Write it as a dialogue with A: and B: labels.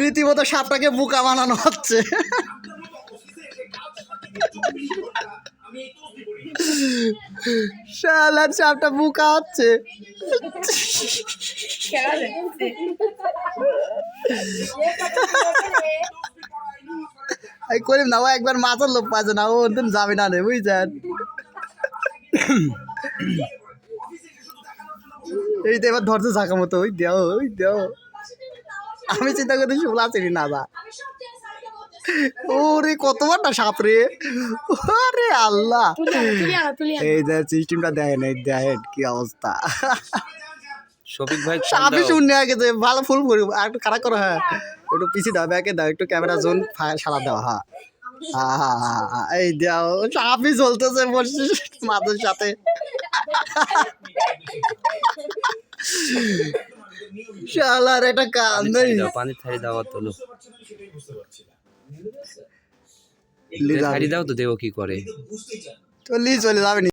A: রীতিমতো সাপটাকে বুকা বানানো হচ্ছে। শালার সাপটা বুকা হচ্ছে। করিম না ও একবার মাথার লোক পাচ্ছে না ও যাবে না রে বুঝছেন? এই তো এবার ধরতে থাকা মতো ওই দেও ওই দেও। আমি চিন্তা করতে শুভলা চিনি না দা ওরে কতবারটা সাপ রে। ওরে আল্লাহ। এই যে সিস্টেমটা দেখেন এই দেখেন কি অবস্থা।
B: শফিক ভাই
A: সাপই শূন্য আগে যে ভালো ফুল করি আর একটু খারাপ করো হ্যাঁ। একটু পিছিয়ে দাও ব্যাকে দাও একটু ক্যামেরা জোন সারা দাও হ্যাঁ হ্যাঁ হ্যাঁ, হ্যাঁ, এই দাও সাপই চলতেছে বসে মাথার সাথে। শালার এটা কান নেই।
B: পানি থালি দাও তোলো থালি দাও তো দেবো কি করে।
A: চলি চলে যাবে